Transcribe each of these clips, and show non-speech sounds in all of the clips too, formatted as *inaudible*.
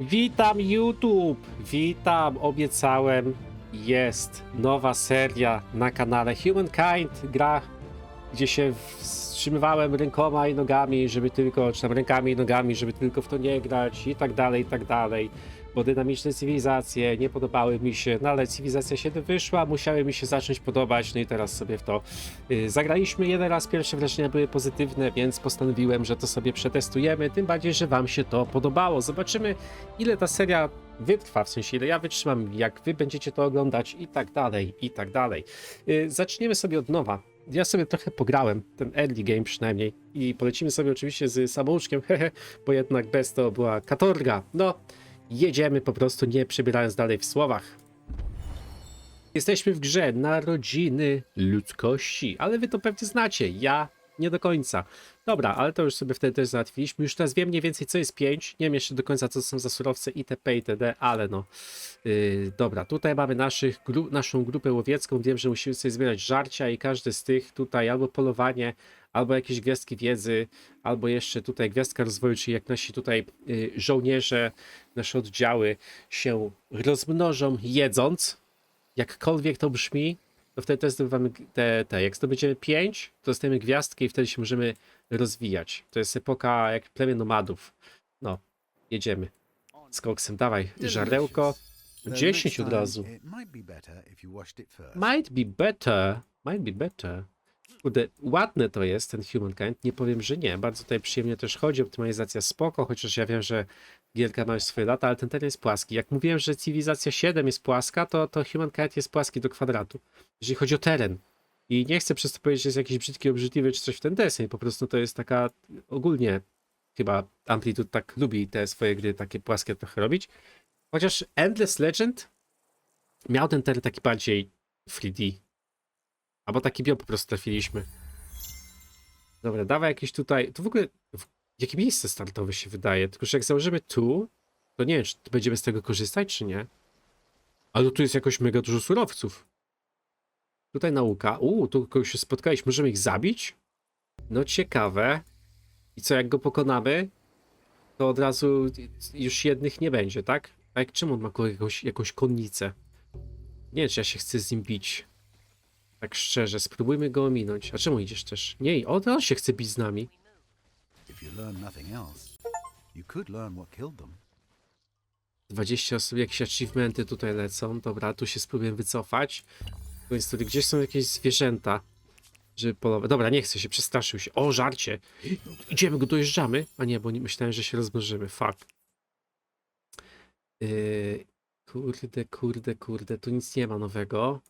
Witam YouTube! Witam! Obiecałem, jest nowa seria na kanale Humankind, gra, gdzie się wstrzymywałem rękoma i nogami, żeby tylko, czy tam rękami i nogami, żeby tylko w to nie grać i tak dalej, i tak dalej. Bo dynamiczne cywilizacje nie podobały mi się, no ale cywilizacja 7 wyszła, musiały mi się zacząć podobać, no i teraz sobie w to y, zagraliśmy jeden raz, pierwsze wrażenia były pozytywne, więc postanowiłem, że to sobie przetestujemy, tym bardziej, że wam się to podobało. Zobaczymy, ile ta seria wytrwa, w sensie ile ja wytrzymam, jak wy będziecie to oglądać i tak dalej, i tak dalej. Y, Zaczniemy sobie od nowa. Ja sobie trochę pograłem, ten early game przynajmniej, i polecimy sobie oczywiście z samouczkiem, *laughs* bo jednak bez to była katorga. No, jedziemy po prostu, nie przebierając dalej w słowach. Jesteśmy w grze Narodziny Ludzkości, ale wy to pewnie znacie, ja nie do końca. Dobra, ale to już sobie wtedy też załatwiliśmy. Już teraz wiem mniej więcej co jest 5. Nie wiem jeszcze do końca co są za surowce itp. itd., ale no. Yy, dobra, tutaj mamy naszych, gru, naszą grupę łowiecką. Wiem, że musimy sobie zbierać żarcia i każdy z tych tutaj albo polowanie, albo jakieś gwiazdki wiedzy, albo jeszcze tutaj gwiazdka rozwoju, czyli jak nasi tutaj yy, żołnierze, nasze oddziały się rozmnożą jedząc. Jakkolwiek to brzmi, to wtedy też zdobywamy te, te. Jak zdobędziemy 5, to dostajemy gwiazdkę i wtedy się możemy rozwijać. To jest epoka jak plemię nomadów. No, jedziemy. Z koksem, dawaj, żarełko. 10 od razu. Might be better. Might be better. Kurde, ładne to jest ten Humankind, nie powiem, że nie. Bardzo tutaj przyjemnie też chodzi, optymalizacja spoko, chociaż ja wiem, że gierka ma już swoje lata, ale ten teren jest płaski. Jak mówiłem, że cywilizacja 7 jest płaska, to, to Humankind jest płaski do kwadratu. Jeżeli chodzi o teren. I nie chcę przez to powiedzieć, że jest jakiś brzydki, obrzydliwy czy coś w ten deseń. Po prostu to jest taka ogólnie chyba Amplitude tak lubi te swoje gry takie płaskie trochę robić. Chociaż Endless Legend miał ten teren taki bardziej 3D. Albo taki biom po prostu trafiliśmy. Dobra, dawaj jakieś tutaj. To w ogóle. W... Jakie miejsce startowe się wydaje? Tylko, że jak założymy tu, to nie wiem, czy będziemy z tego korzystać, czy nie. Ale tu jest jakoś mega dużo surowców. Tutaj nauka. Uuu, tu kogoś się spotkaliśmy. Możemy ich zabić? No ciekawe. I co, jak go pokonamy, to od razu już jednych nie będzie, tak? A jak czemu on ma jakąś, jakąś konnicę? Nie wiem, czy ja się chcę z nim bić. Tak szczerze, spróbujmy go ominąć. A czemu idziesz też? Nie, on, on się chce bić z nami. If you learn nothing else, you could learn what killed them. 20 osób, jakieś achievementy tutaj lecą. Dobra, tu się spróbuję wycofać. Więc tutaj gdzieś są jakieś zwierzęta, żeby polować. Dobra, nie chcę się, przestraszył się. O, żarcie! Idziemy go, dojeżdżamy. A nie, bo nie, myślałem, że się rozmnożymy. Fuck. Yy, kurde, kurde, kurde, tu nic nie ma nowego.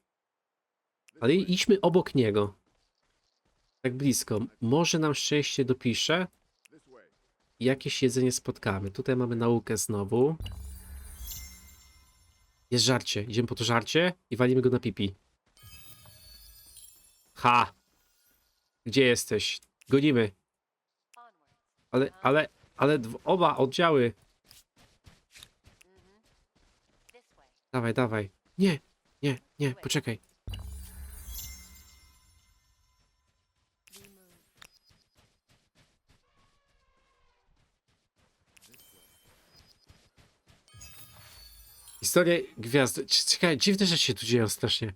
Ale idźmy obok niego. Tak blisko. Może nam szczęście dopisze. Jakieś jedzenie spotkamy. Tutaj mamy naukę znowu. Jest żarcie. Idziemy po to żarcie i walimy go na pipi. Ha! Gdzie jesteś? Gonimy. Ale, ale, ale oba oddziały. Dawaj, dawaj. Nie, nie, nie, poczekaj. Historia gwiazd. Czekaj, dziwne rzeczy się tu dzieją strasznie.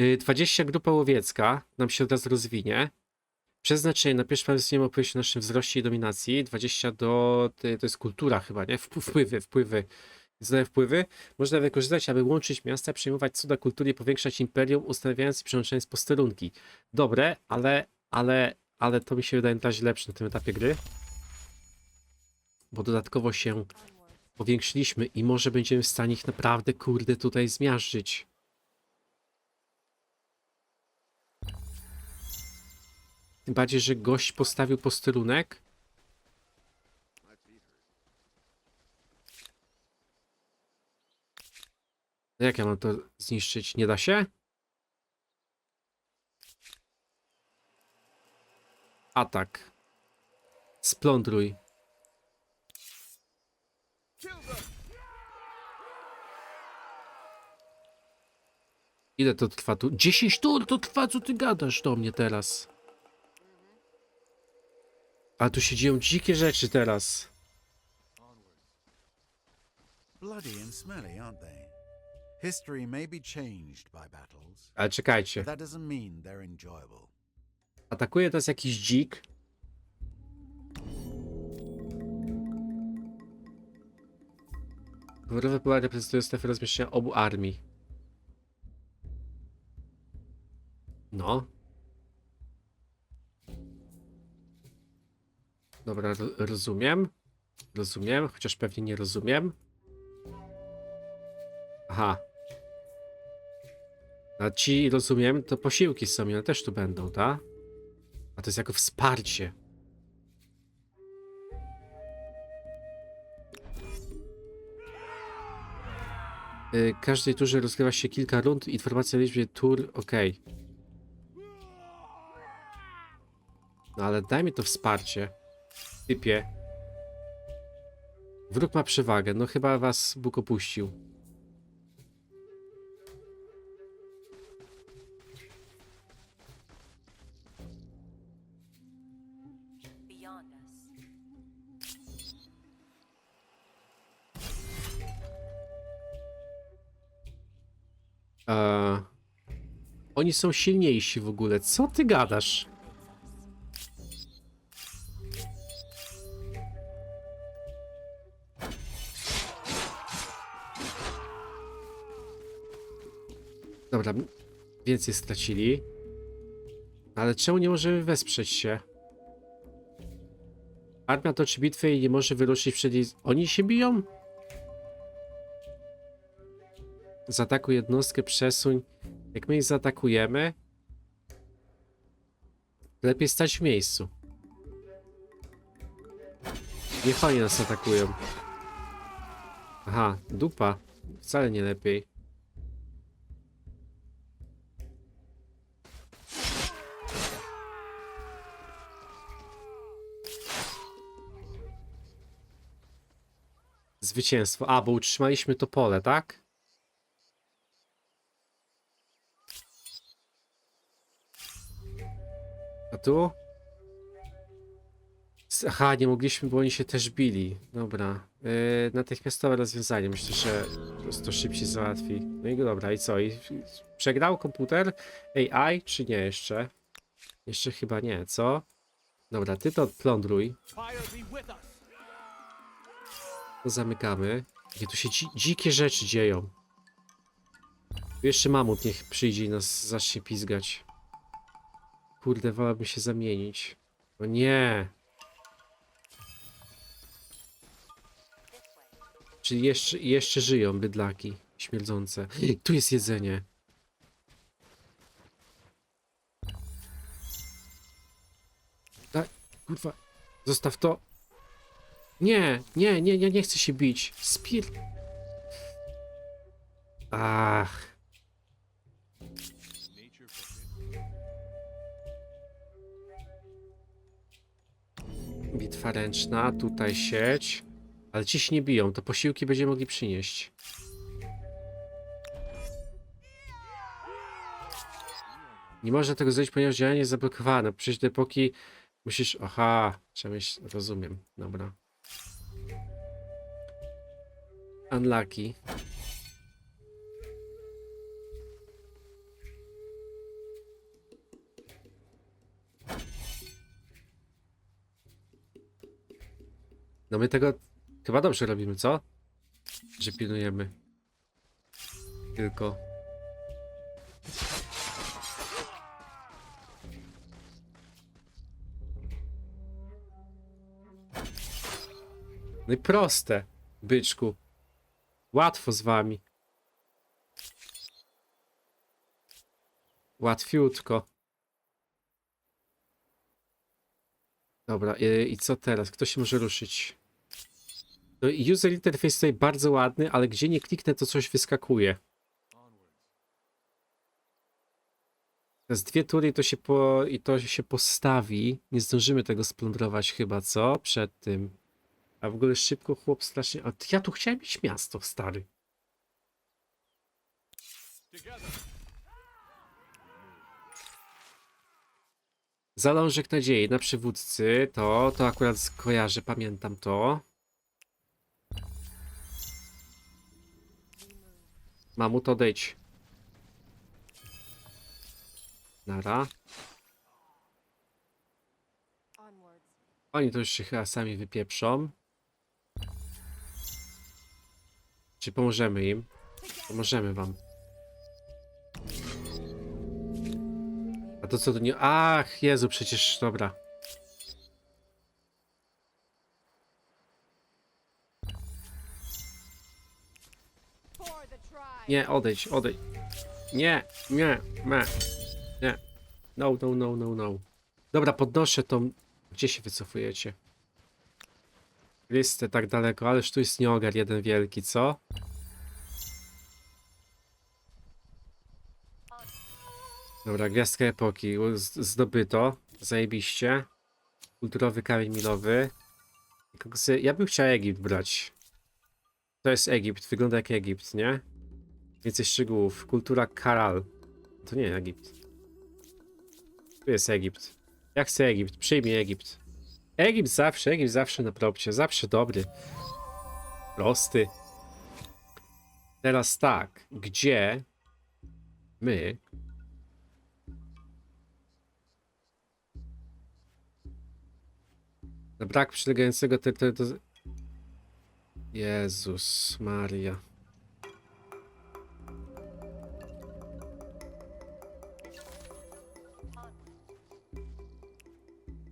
Y, 20 grupa łowiecka nam się od razu rozwinie. Przeznaczenie na pierwszy plan nie opowieść o naszym wzroście i dominacji. 20 do. To jest kultura chyba, nie? Wp- Wpływy, wpływy. Znane wpływy można wykorzystać, aby łączyć miasta, przejmować cuda kultury powiększać imperium, ustawiając i przełączając posterunki. Dobre, ale, ale, ale to mi się wydaje na razie lepsze na tym etapie gry. Bo dodatkowo się powiększyliśmy i może będziemy w stanie ich naprawdę, kurde, tutaj zmiażdżyć. Tym bardziej, że gość postawił posterunek. Jak ja mam to zniszczyć? Nie da się? Atak. Splądruj. Ile to trwa tu? 10 tur to trwa, co ty gadasz do mnie teraz? A tu się dzieją dzikie rzeczy teraz. Bloody and smelly, aren't they? History may be changed by battles, Ale czekajcie. that doesn't mean they're enjoyable. Atakuje teraz jakiś dzik. Kolorowe pola reprezentują strefę rozmieszczenia obu armii. No. Dobra, ro rozumiem. Rozumiem, chociaż pewnie nie rozumiem. Aha. A ci, rozumiem, to posiłki są, one też tu będą, tak? A to jest jako wsparcie. Y, Każdej turze rozgrywa się kilka rund. Informacja o liczbie tur. Ok. No ale daj mi to wsparcie. Typie. Wróg ma przewagę. No chyba was Bóg opuścił. Oni są silniejsi w ogóle. Co ty gadasz? Dobra, więcej stracili. Ale czemu nie możemy wesprzeć się? Armia toczy bitwę i nie może wyruszyć przed. Oni się biją? Zaatakuj jednostkę, przesuń. Jak my ich zaatakujemy, lepiej stać w miejscu. Niech oni nas atakują. Aha, dupa. Wcale nie lepiej. Zwycięstwo. A, bo utrzymaliśmy to pole, tak? Tu? Aha, nie mogliśmy, bo oni się też bili. Dobra. Yy, natychmiastowe rozwiązanie. Myślę, że prostu szybciej załatwi. No i dobra, i co? I przegrał komputer? AI, czy nie jeszcze? Jeszcze chyba nie, co? Dobra, ty to plądruj. To zamykamy. Jakie tu się dzi dzikie rzeczy dzieją. Tu jeszcze mamut niech przyjdzie i nas zacznie pizgać. Kurde, wolałbym się zamienić. O nie! Czyli jeszcze, jeszcze żyją bydlaki śmierdzące. *gasps* Tu jest jedzenie. Daj, kurwa. Zostaw to. Nie, nie, nie, nie, nie chcę się bić. Spir... Ach. Bitwa ręczna, tutaj sieć. Ale ci się nie biją, to posiłki będziemy mogli przynieść. Nie można tego zrobić, ponieważ działanie jest zablokowane. Przejść do epoki musisz... Aha, trzeba mieć... Rozumiem, dobra. Unlucky. No my tego chyba dobrze robimy, co? Że pilnujemy. Tylko. No i proste, byczku. Łatwo z wami. Łatwiutko. Dobra, i, i co teraz? Kto się może ruszyć? I user interface tutaj bardzo ładny, ale gdzie nie kliknę, to coś wyskakuje. Teraz dwie tury to się, po, i to się postawi. Nie zdążymy tego splądrować chyba, co? Przed tym. A w ogóle szybko chłop strasznie... A ja tu chciałem mieć miasto, stary. Zalążek nadziei na przywódcy, to, to akurat kojarzę, pamiętam to. Mamut, odejdź. Nara. Oni to już się chyba sami wypieprzą. Czy pomożemy im? Pomożemy wam. A to co to nie... Ach, Jezu, przecież... Dobra. Nie, odejdź, odejdź. Nie, nie, nie, nie. No, no, no, no, no. Dobra, podnoszę tą... Gdzie się wycofujecie? Listę tak daleko, ależ tu jest nieogar jeden wielki, co? Dobra, gwiazdka epoki. Zdobyto. Zajebiście. Kulturowy kamień milowy. Ja bym chciał Egipt brać. To jest Egipt, wygląda jak Egipt, nie? Więcej szczegółów. Kultura Karal. To nie Egipt. Tu jest Egipt. Ja chcę Egipt. Przyjmij Egipt. Egipt zawsze, Egipt zawsze na propcie. Zawsze dobry. Prosty. Teraz tak. Gdzie my na brak przylegającego terytorium. Jezus Maria.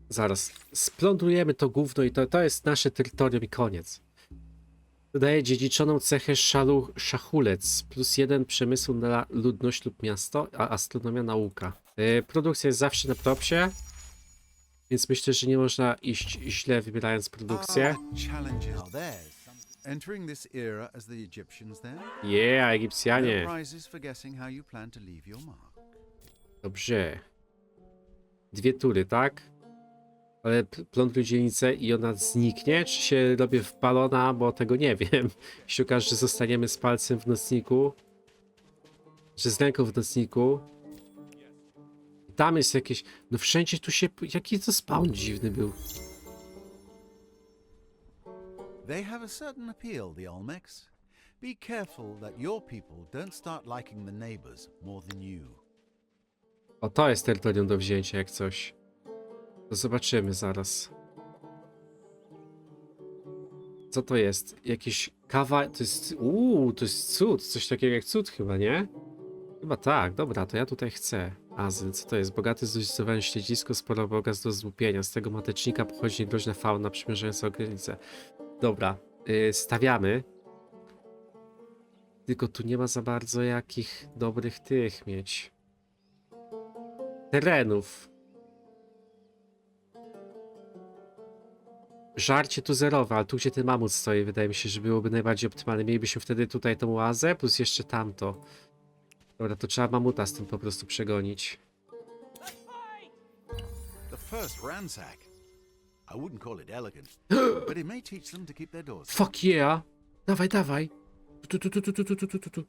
Zaraz. Splądrujemy to gówno i to, to jest nasze terytorium i koniec. Dodaje dziedziczoną cechę szalu, szachulec. Plus jeden przemysł na ludność lub miasto, a astronomia nauka. Yy, produkcja jest zawsze na propsie. Więc myślę, że nie można iść źle wybierając produkcję. Something. Entering this era as the Egyptians then? Yeah, Egipcjanie. prizes for guessing how you plan to leave your mark. Dobrze. Dwie tury, tak? Ale pl- plądruj dzielnicę i ona zniknie? Czy się robię w balona? Bo tego nie *laughs* wiem. Jeśli okaże, że zostaniemy z palcem w nocniku. Że z ręką w nocniku. Tam jest jakieś... No wszędzie tu się... Jaki to spawn dziwny był. They have a certain appeal, the Olmecs. Be careful that your people don't start liking the neighbors more than you. O, to jest terytorium do wzięcia, jak coś. Zobaczymy zaraz. Co to jest? Jakiś kawa... To jest... Uuu, to jest cud. Coś takiego jak cud chyba, nie? Chyba tak. Dobra, to ja tutaj chcę. Azyl, co to jest? Bogaty zdobywane śledzisko, sporo bogactw do złupienia. Z tego matecznika pochodzi groźna fauna przymierzająca ogranicę. Dobra, yy, stawiamy. Tylko tu nie ma za bardzo jakich dobrych tych mieć terenów. Żarcie tu zerowe, ale tu gdzie ten mamut stoi, wydaje mi się, że byłoby najbardziej optymalne. Mielibyśmy wtedy tutaj tą oazę, plus jeszcze tamto. Dobra, to trzeba mamuta z tym po prostu przegonić. Fuck yeah! Dawaj, dawaj! Tu, tu, tu, tu, tu, tu, tu, tu, tu, tu.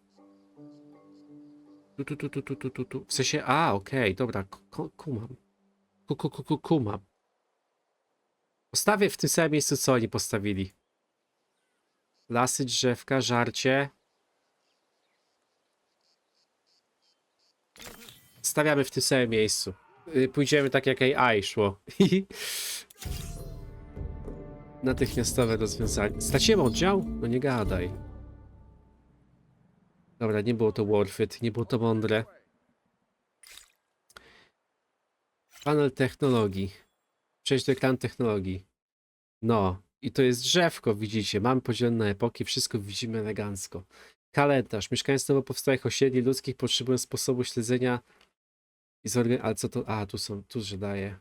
Tu, tu, tu, tu, tu, tu, tu. W sensie, a, okej, dobra, kumam. Postawię w tym samym miejscu, co oni postawili. Lasy, drzewka, żarcie. Stawiamy w tym samym miejscu. Y, Pójdziemy tak jak AI szło. *laughs* Natychmiastowe rozwiązanie. Straciłem oddział? No nie gadaj. Dobra, nie było to worth it, nie było to mądre. Panel technologii. Przejść do ekranu technologii. No, i to jest drzewko, widzicie. Mamy podzielone epoki, wszystko widzimy elegancko. Kalendarz. Mieszkańcy nowo powstałych osiedli ludzkich potrzebują sposobu śledzenia i zorgan... Ale co to... A, tu są, tu że.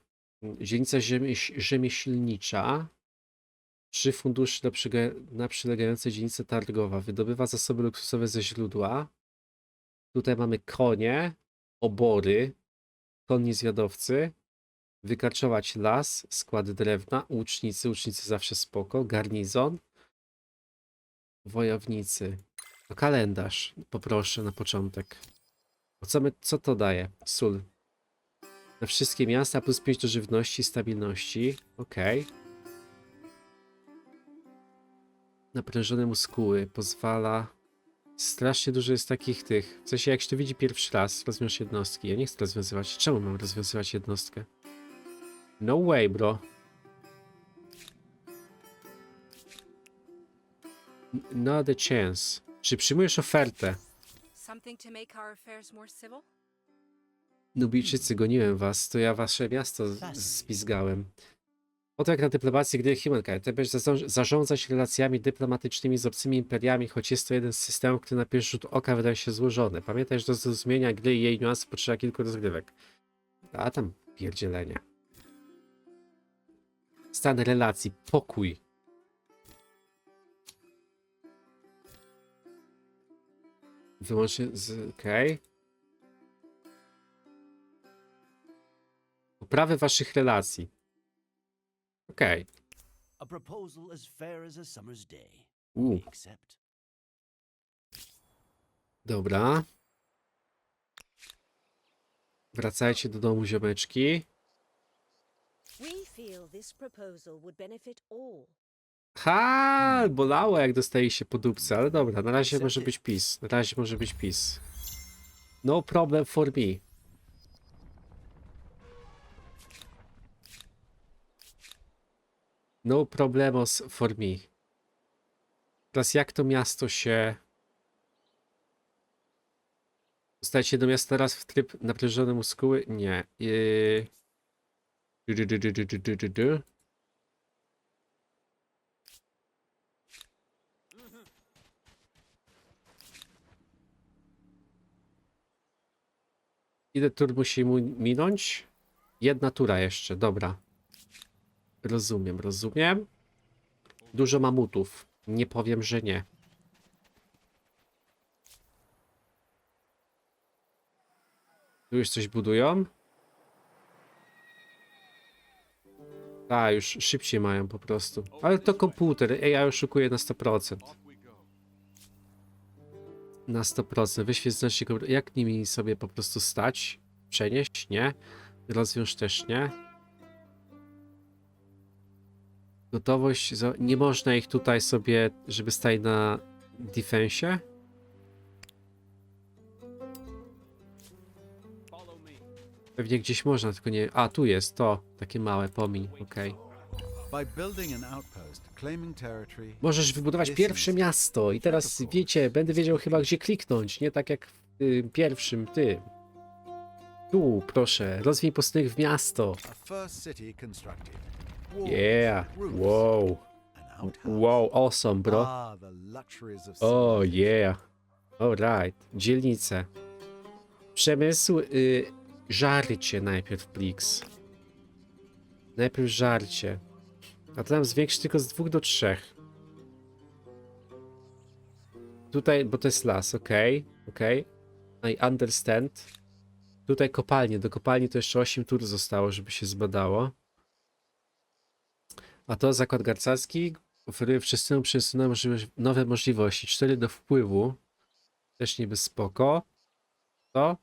Dzielnica rzemieś... rzemieślnicza. Trzy fundusze na, na przylegające dzielnice targowa. Wydobywa zasoby luksusowe ze źródła. Tutaj mamy konie, obory, konni zwiadowcy. Wykarczować las, skład drewna, łucznicy, łucznicy zawsze spoko, garnizon, wojownicy. Kalendarz poproszę na początek. O co, my, co to daje? Sól. Na wszystkie miasta plus 5 do żywności i stabilności. Okej. Naprężone muskuły pozwala Strasznie dużo jest takich tych. W sensie, jak się to widzi pierwszy raz, rozwiąż jednostki. Ja nie chcę rozwiązywać. Czemu mam rozwiązywać jednostkę? No way, bro. Not a chance. Czy przyjmujesz ofertę? Something to make our affairs more civil? Nubijczycy, goniłem was, to ja wasze miasto spizgałem. Oto jak na dyplomację gry Humankind. Ty będziesz zarząd- zarządzać relacjami dyplomatycznymi z obcymi imperiami, choć jest to jeden z systemów, który na pierwszy rzut oka wydaje się złożony. Pamiętaj, że do zrozumienia gry i jej niuansów potrzeba kilku rozgrywek. A tam pierdzielenie. Stan relacji, pokój. Wyłącznie z... okej. Okay. Poprawę waszych relacji. Okej. A proposal as fair as a summer's day. We accept. dobra. Wracajcie do domu, ziomeczki. This proposal would benefit all. Ha, bolało jak dostaliście po dupce, ale dobra, na razie może być PiS. Na razie może być PiS. No problem for me. No problemos for me. Teraz jak to miasto się... Dostajecie do miasta teraz w tryb naprężony muskuły? Nie. Yy... Du, du, du, du, du, du, du. Ile tur musi mu minąć? Jedna tura jeszcze, dobra. Rozumiem, rozumiem. Dużo mamutów. Nie powiem, że nie. Tu już coś budują? A, już szybciej mają po prostu. Ale to komputer, AI oszukuje na 100%. Na 100%. Wyświeć znacznie komputer. Jak nimi sobie po prostu stać? Przenieść? Nie. Rozwiąż też nie. Gotowość. Nie można ich tutaj sobie, żeby stali na defensie. Pewnie gdzieś można, tylko nie. A, tu jest to. Takie małe, pomiń. Okej. Territory, Możesz wybudować pierwsze miasto i teraz wiecie, będę wiedział chyba gdzie kliknąć, nie tak jak w tym pierwszym tym. Tu, proszę, rozwij posterunek w miasto. Yeah, wow, wow, awesome, bro. Ah, Oh yeah, alright, dzielnice. Przemysł, y, żarcie najpierw, Plix. Najpierw żarcie. A to nam zwiększy tylko z dwóch do trzech. Tutaj, bo to jest las, okej, okej. I understand. Tutaj kopalnie, do kopalni to jeszcze 8 tur zostało, żeby się zbadało. A to zakład garcarski oferuje wszyscy możliwość, nowe możliwości. 4 do wpływu. Też niby spoko. To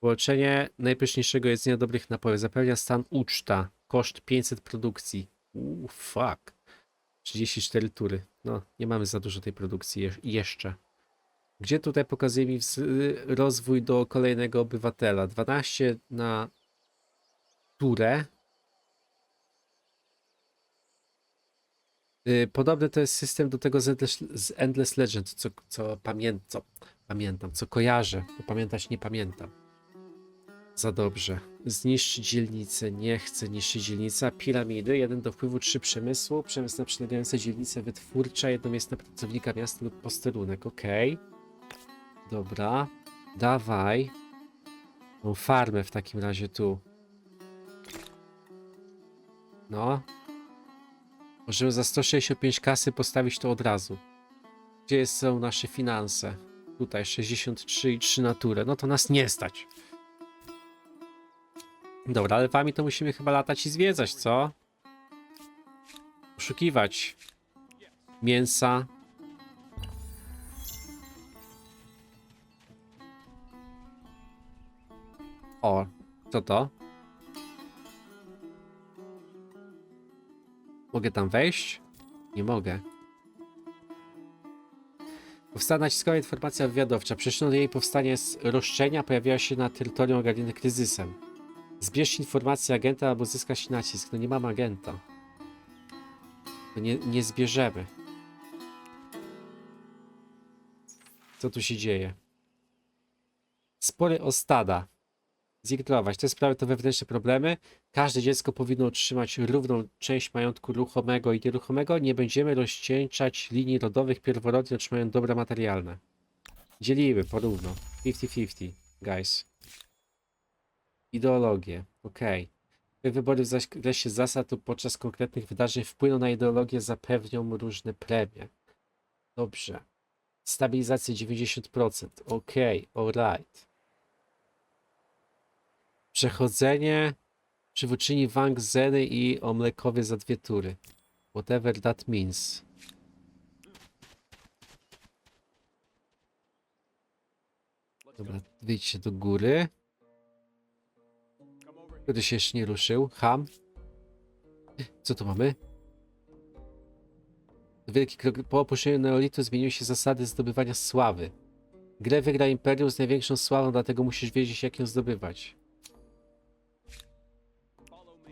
połączenie najpyszniejszego jedzenia dobrych napojów. Zapewnia stan uczta. Koszt 500 produkcji. Uuu, fuck. 34 tury. No, nie mamy za dużo tej produkcji je jeszcze. Gdzie tutaj pokazuje mi rozwój do kolejnego obywatela? 12 na turę. Y, Podobny to jest system do tego z Endless, z Endless Legend, co, co, pamię, co pamiętam, co kojarzę, bo pamiętać nie pamiętam. Za dobrze. Zniszczyć dzielnicę, nie chcę niszczyć dzielnica. Piramidy, jeden do wpływu, trzy przemysłu. Przemysł na przylegające dzielnice wytwórcza, jedno miejsce na pracownika miasta lub posterunek. Okej. Dobra. Dawaj. Tą farmę w takim razie tu. No, Możemy za 165 kasy postawić to od razu. Gdzie są nasze finanse? Tutaj 63 i 3 naturę. No to nas nie stać. Dobra, ale wami to musimy chyba latać i zwiedzać, co? Poszukiwać mięsa. O, co to? Mogę tam wejść? Nie mogę. Powstała naciskowa informacja wywiadowcza. Przyczyną jej powstania jest roszczenia pojawiła się na terytorium ogarnięte kryzysem. Zbierz informację agenta albo zyskać nacisk. No nie mam agenta. No nie, nie zbierzemy. Co tu się dzieje? Spory o stada. Zignorować. Te sprawy to wewnętrzne problemy. Każde dziecko powinno otrzymać równą część majątku ruchomego i nieruchomego. Nie będziemy rozcieńczać linii rodowych. Pierworodni otrzymają dobra materialne. Dzielimy porówno. 50-50, guys. Ideologie. Okej. Okay. Wybory w zakresie zasad lub podczas konkretnych wydarzeń wpłyną na ideologię, zapewnią różne premie. Dobrze. Stabilizacja 90%. Okej, alright. Przechodzenie przywódczyni Wang Zeny i o mlekowie za dwie tury. Whatever that means. Dobra, wyjdźcie do góry. Który się jeszcze nie ruszył? Ham. Co tu mamy? Wielki krok. Po opuszczeniu Neolitu zmieniły się zasady zdobywania sławy. Grę wygra Imperium z największą sławą, dlatego musisz wiedzieć, jak ją zdobywać.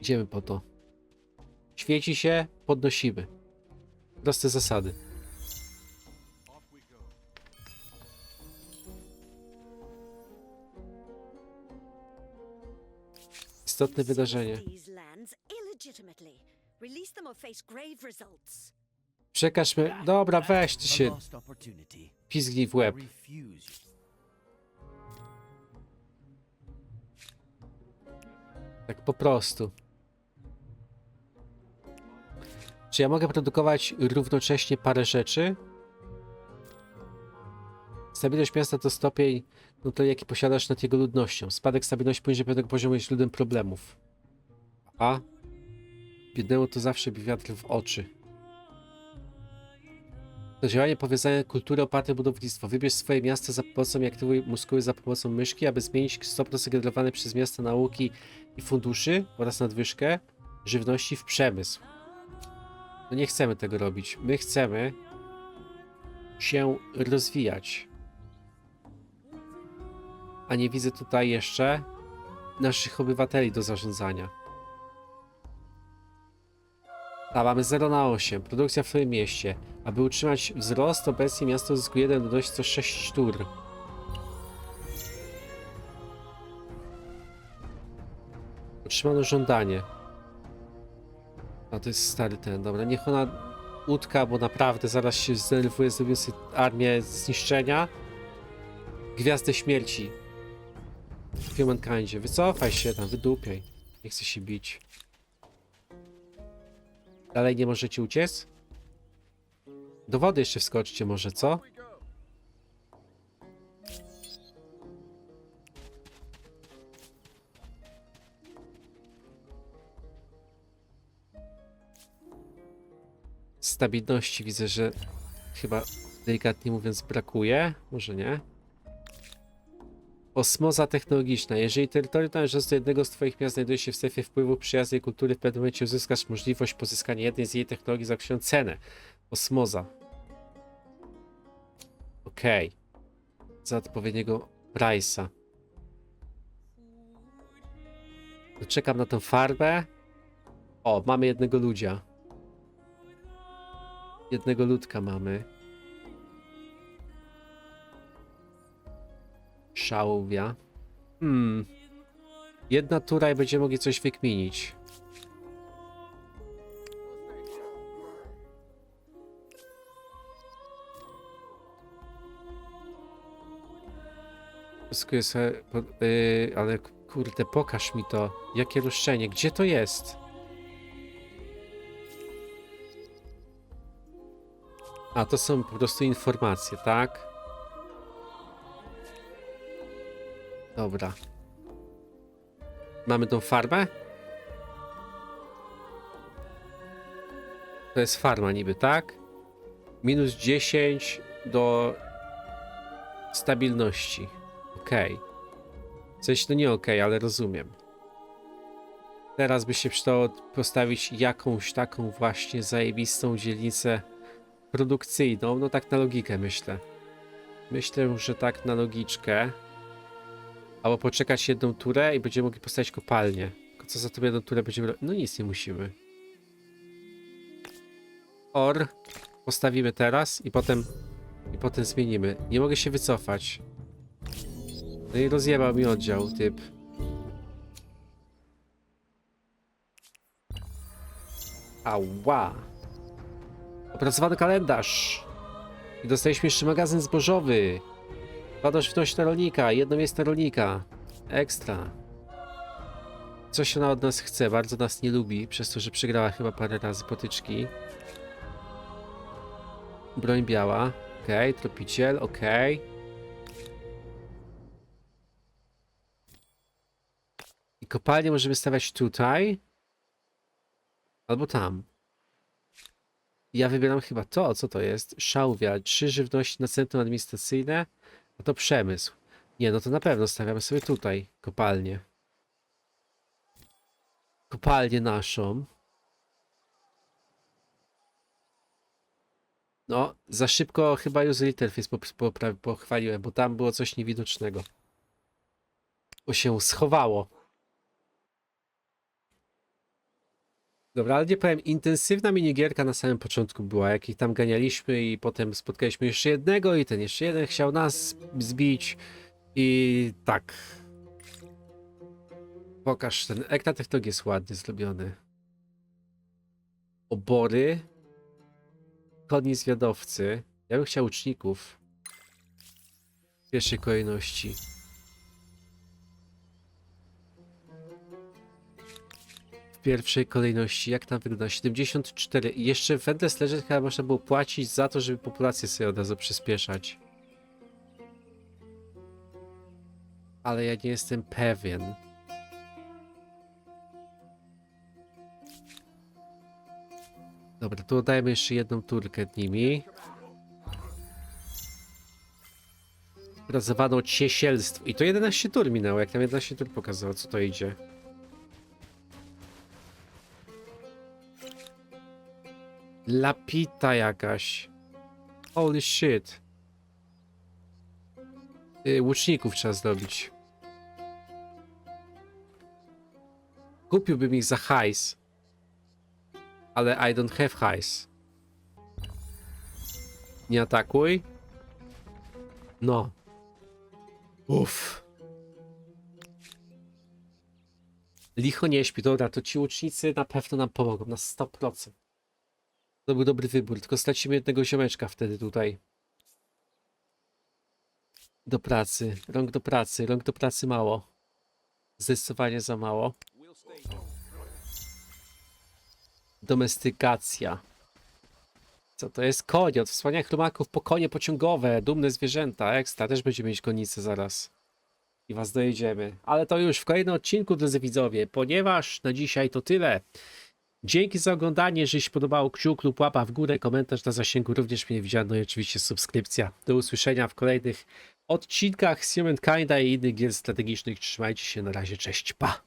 Idziemy po to. Świeci się, podnosimy. Proste zasady. Results. Przekaż mnie. Dobra, weź ty się. Pizgnij w łeb. Tak po prostu. Czy ja mogę produkować równocześnie parę rzeczy? Stabilność miasta to stopień, no to jaki posiadasz nad jego ludnością. Spadek stabilności poniżej pewnego poziomu jest źródłem problemów. A? Biednemu to zawsze bi wiatr w oczy. To działanie powiązania kultury oparte budownictwo. Wybierz swoje miasto za pomocą i aktywuj muskuły za pomocą myszki, aby zmienić stopnie generowane przez miasta nauki i funduszy oraz nadwyżkę żywności w przemysł. No nie chcemy tego robić. My chcemy się rozwijać. A nie widzę tutaj jeszcze naszych obywateli do zarządzania. A mamy 0 na 8. Produkcja w twoim mieście. Aby utrzymać wzrost, obecnie miasto zyskuje 1 dość co 6 tur. Otrzymano żądanie. A to jest stary ten, dobra. Niech ona utka, bo naprawdę zaraz się zdenerwuje, zrobię sobie armię zniszczenia. Gwiazdę śmierci. Humankindzie. Wycofaj się tam, wydupiaj. Nie chcę się bić. Dalej nie możecie uciec? Do wody jeszcze wskoczcie może, co? Stabilności widzę, że chyba delikatnie mówiąc brakuje. Może nie. Osmoza technologiczna. Jeżeli terytorium do jednego z Twoich miast znajduje się w strefie wpływu przyjaznej kultury, w pewnym momencie uzyskasz możliwość pozyskania jednej z jej technologii za określoną cenę. Osmoza. Okej. Za odpowiedniego price'a. Czekam na tę farbę. O, mamy jednego ludzia. Jednego ludka mamy. Szałwia. Hmm. Jedna tura i będziemy mogli coś wykminić. Wszystko jest... Yy, ale kurde, pokaż mi to. Jakie roszczenie? Gdzie to jest? A, to są po prostu informacje, tak? Dobra. Mamy tą farmę? To jest farma niby, tak? Minus 10 do stabilności. Okej. Coś to nie okej, ale rozumiem. Teraz by się przydało postawić jakąś taką właśnie zajebistą dzielnicę produkcyjną, no tak na logikę myślę. Myślę, że tak na logiczkę. Albo poczekać jedną turę i będziemy mogli postawić kopalnię. Co za tą jedną turę będziemy... No nic nie musimy. Or postawimy teraz i potem... I potem zmienimy. Nie mogę się wycofać. No i rozjebał mi oddział, typ. Ała. Opracowany kalendarz. I dostaliśmy jeszcze magazyn zbożowy. Pada żywność na rolnika, jedno miejsce rolnika. Ekstra. Coś ona od nas chce, bardzo nas nie lubi, przez to, że przegrała chyba parę razy potyczki. Broń biała. Okej, tropiciel, okej. I kopalnię możemy stawiać tutaj. Albo tam. Ja wybieram chyba to, co to jest? Szałwia, trzy żywności na centrum administracyjne, a to przemysł. Nie, no to na pewno stawiamy sobie tutaj kopalnię. Kopalnię naszą. No, za szybko chyba user interface pochwaliłem, bo tam było coś niewidocznego. Bo się schowało. Dobra, ale nie powiem, intensywna minigierka na samym początku była, jak ich tam ganialiśmy i potem spotkaliśmy jeszcze jednego i ten jeszcze jeden chciał nas zbić i tak. Pokaż, ten ekran technologii jest ładnie zrobiony. Obory. Koni zwiadowcy. Ja bym chciał łuczników. W pierwszej kolejności. Pierwszej kolejności, jak tam wygląda? 74. I jeszcze w Endless Legend chyba można było płacić za to, żeby populację sobie od razu przyspieszać. Ale ja nie jestem pewien. Dobra, tu dajmy jeszcze jedną turkę nimi. Pracowano ciesielstwo. I to 11 tur minęło, jak tam 11 tur pokazało, co to idzie. Lapita jakaś. Holy shit. Y, łuczników trzeba zrobić. Kupiłbym ich za hajs. Ale I don't have hajs. Nie atakuj. No. Uff. Licho nie śpi. Dobra, to ci łucznicy na pewno nam pomogą. Na 100%. To był dobry wybór, tylko stracimy jednego ziomeczka wtedy tutaj. Do pracy, rąk do pracy, rąk do pracy mało. Zdecydowanie za mało. Domestykacja. Co to jest? Konie, od wspaniałych rumaków po konie pociągowe, dumne zwierzęta, ekstra, też będziemy mieć konice zaraz. I was dojedziemy. Ale to już w kolejnym odcinku, drodzy widzowie, ponieważ na dzisiaj to tyle. Dzięki za oglądanie. Jeżeli się podobało, kciuk lub łapa w górę, komentarz na zasięgu również mnie widziano i oczywiście subskrypcja. Do usłyszenia w kolejnych odcinkach z Humankinda i innych gier strategicznych. Trzymajcie się, na razie, cześć, pa!